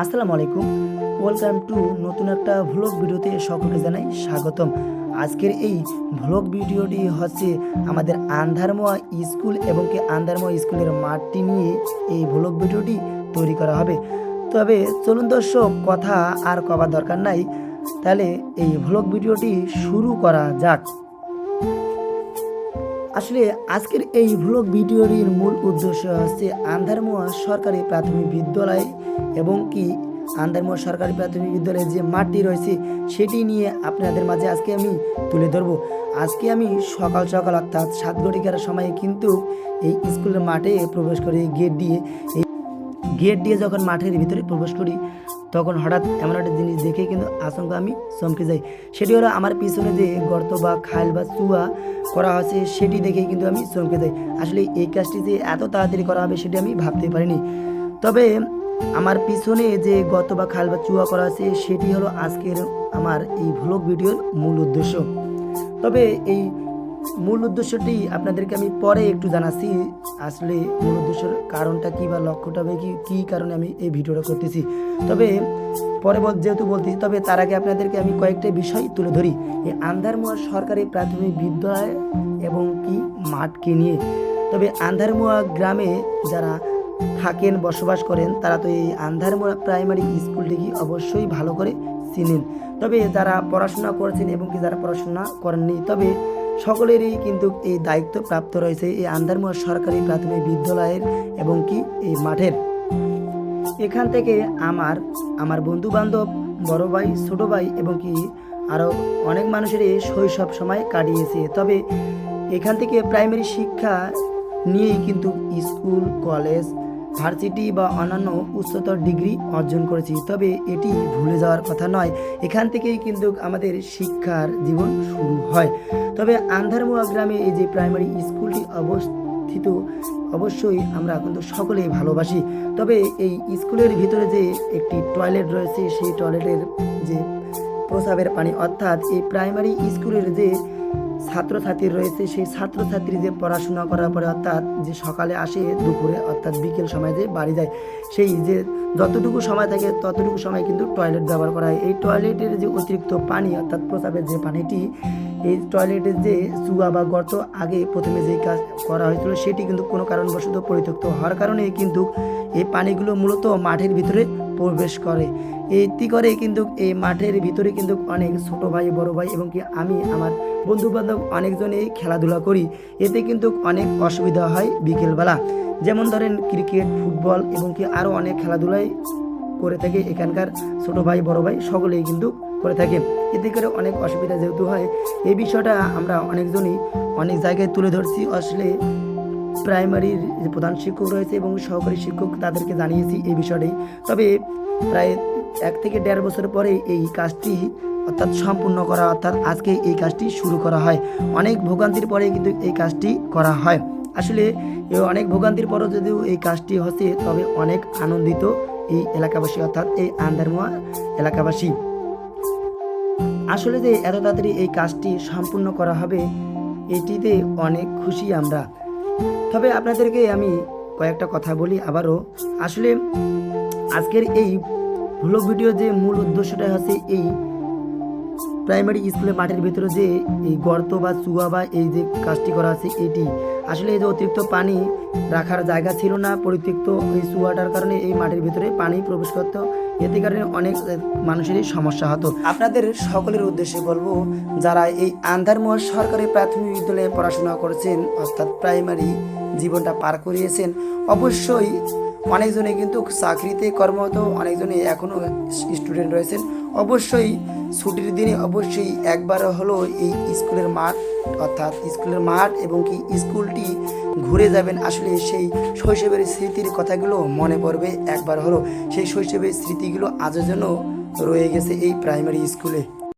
আসসালামু আলাইকুম। Welcome to নতুন একটা ভ্লগ ভিডিওতে সকলকে জানাই স্বাগতম। আজকের এই ভ্লগ ভিডিওটি হচ্ছে আমাদের আন্ধারমোয়া স্কুল এবং কি আন্ধারমোয়া স্কুলের মাঠটি নিয়ে এই ভ্লগ ভিডিওটি তৈরি করা হবে। তবে চলুন দর্শক, কথা আর কবার দরকার নাই। তাহলে এই ভ্লগ ভিডিওটি শুরু করা যাক। আসলে আজকের এই ভ্লগ ভিডিওটির মূল উদ্দেশ্য হচ্ছে আন্ধারমোয়া সরকারি প্রাথমিক বিদ্যালয় এবং কি আন্দারমোয়া সরকারি প্রাথমিক বিদ্যালয়ের যে মাঠটি রয়েছে সেটি নিয়ে আপনাদের মাঝে আজকে আমি তুলে ধরবো। আজকে আমি সকাল সকাল অর্থাৎ সাত ঘটিকার সময়ে কিন্তু এই স্কুলের মাঠে প্রবেশ করি গেট দিয়ে। এই গেট দিয়ে যখন মাঠের ভিতরে প্রবেশ করি তখন হঠাৎ এমন একটা জিনিস দেখে কিন্তু আচমকা আমি চমকে যাই। সেটি হলো আমার পিছনে যে গর্ত বা খাল বা চুয়া করা হয়েছে সেটি দেখেই কিন্তু আমি চমকে যাই। আসলে এই কাজটি যে এত তাড়াতাড়ি করা হবে সেটি আমি ভাবতে পারিনি। তবে আমার পিছনে যে গর্ত বা খাল বা চুয়া করা আছে, সেটি হলো আজকের আমার এই ভ্লগ ভিডিওর মূল উদ্দেশ্য। তবে এই মূল উদ্দেশ্যটি আপনাদেরকে আমি পরে একটু জানাচ্ছি, আসলে মূল উদ্দেশ্যের কারণটা কি বা লক্ষ্যটা কি, কী কারণে আমি এই ভিডিওটা করতেছি। তবে পরে যেহেতু বলতেছি তবে তার আগে আপনাদেরকে আমি কয়েকটা বিষয় তুলে ধরি। এই আন্ধারমোয়া সরকারি প্রাথমিক বিদ্যালয় এবং কি মাঠকে নিয়ে। তবে আন্ধারমোয়া গ্রামে যারা থাকেন, বসবাস করেন, তারা তো এই আন্ধারমোড়া প্রাইমারি স্কুলটিকে অবশ্যই ভালো করে চিনেন। তবে যারা পড়াশোনা করেছেন এবং কি যারা পড়াশোনা করেননি, তবে সকলেরই কিন্তু এই দায়িত্ব প্রাপ্ত রয়েছে এই আন্ধারমোড়া সরকারি প্রাথমিক বিদ্যালয়ের এবং কি এই মাঠের। এখান থেকে আমার আমার বন্ধু বান্ধব বড় ভাই, ছোটো ভাই এবং কি আরও অনেক মানুষেরই শৈশব সময় কাটিয়েছে। তবে এখান থেকে প্রাইমারি শিক্ষা নিয়েই কিন্তু স্কুল, কলেজ ভার্সিটি বা অন্যান্য উচ্চতর ডিগ্রি অর্জন করেছি। তবে এটি ভুলে যাওয়ার কথা নয়। এখান থেকেই কিন্তু আমাদের শিক্ষার জীবন শুরু হয়। তবে আন্ধারমুয়া গ্রামে এই যে প্রাইমারি স্কুলটি অবস্থিত, অবশ্যই আমরা কিন্তু সকলেই ভালোবাসি। তবে এই স্কুলের ভিতরে যে একটি টয়লেট রয়েছে, সেই টয়লেটের যে প্রসাবের পানি, অর্থাৎ এই প্রাইমারি স্কুলের যে ছাত্রছাত্রী রয়েছে, সেই ছাত্রছাত্রী যে পড়াশোনা করার পরে অর্থাৎ যে সকালে আসে দুপুরে, অর্থাৎ বিকেল সময় যে বাড়ি যায়, সেই যে যতটুকু সময় থাকে ততটুকু সময় কিন্তু টয়লেট ব্যবহার করা হয়। এই টয়লেটের যে অতিরিক্ত পানি, অর্থাৎ প্রসাবের যে পানিটি, এই টয়লেটের যে চুয়া বা গর্ত আগে প্রথমে যেই কাজ করা হয়েছিল, সেটি কিন্তু কোনো কারণবশত পরিত্যক্ত হওয়ার কারণে কিন্তু এই পানিগুলো মূলত মাঠের ভিতরে প্রবেশ করে। এটি করে কিন্তু এই মাঠের ভিতরে কিন্তু অনেক ছোট ভাই, বড় ভাই এবং কি আমি, আমার বন্ধু বান্ধব অনেকজনেই খেলাধুলা করি। এতে কিন্তু অনেক অসুবিধা হয় বিকেলবেলা। যেমন ধরেন ক্রিকেট, ফুটবল এবং কি আরও অনেক খেলাধুলাই করে থাকে এখানকার ছোট ভাই, বড় ভাই সকলেই কিন্তু করে থাকে। এতে করে অনেক অসুবিধা যেহেতু হয়। এই বিষয়টা আমরা অনেকজনই অনেক জায়গায় তুলে ধরছি। আসলে প্রাইমারির যে প্রধান শিক্ষক রয়েছে এবং সহকারী শিক্ষক তাদেরকে জানিয়েছি এই বিষয়টি। তবে প্রায় এক থেকে দেড় বছর পরে এই কাজটি অর্থাৎ সম্পূর্ণ করা, অর্থাৎ আজকে এই কাজটি শুরু করা হয়। অনেক ভোগান্তির পরে কিন্তু এই কাজটি করা হয়। আসলে অনেক ভোগান্তির পরও যদিও এই কাজটি হচ্ছে, তবে অনেক আনন্দিত এই এলাকাবাসী, অর্থাৎ এই আন্দারমোয়া এলাকাবাসী। আসলে যে এত তাড়াতাড়ি এই কাজটি সম্পূর্ণ করা হবে, এটিতে অনেক খুশি আমরা। তবে আপনাদেরকে আমি কয়েকটা কথা বলি আবারও। আসলে আজকের এই ভ্লগ ভিডিও যে মূল উদ্দেশ্যটা হচ্ছে এই প্রাইমারি স্কুলের মাঠের ভিতরে যে এই গর্ত বা চুয়া বা এই যে কাজটি করা আছে, এটি আসলে এই যে অতিরিক্ত পানি রাখার জায়গা ছিল না, পরিত্যক্ত এই চুয়াটার কারণে এই মাটির ভিতরে পানি প্রবেশ করতো। এতে কারণে অনেক মানুষেরই সমস্যা হতো। আপনাদের সকলের উদ্দেশ্যে বলব, যারা এই আন্ধারমোয়া সরকারি প্রাথমিক বিদ্যালয়ে পড়াশোনা করেছেন, অর্থাৎ প্রাইমারি জীবনটা পার করিয়েছেন, অবশ্যই অনেকজনে কিন্তু চাকরিতে কর্মরত অনেকজনে এখনও স্টুডেন্ট রয়েছেন। অবশ্যই ছুটির দিনে অবশ্যই একবার হলো এই স্কুলের মাঠ, অর্থাৎ স্কুলের মাঠ এবং কি স্কুলটি ঘুরে যাবেন। আসলে সেই শৈশবের স্মৃতির কথাগুলো মনে পড়বে একবার হলো। সেই শৈশবের স্মৃতিগুলো আজও যেন রয়ে গেছে এই প্রাইমারি স্কুলে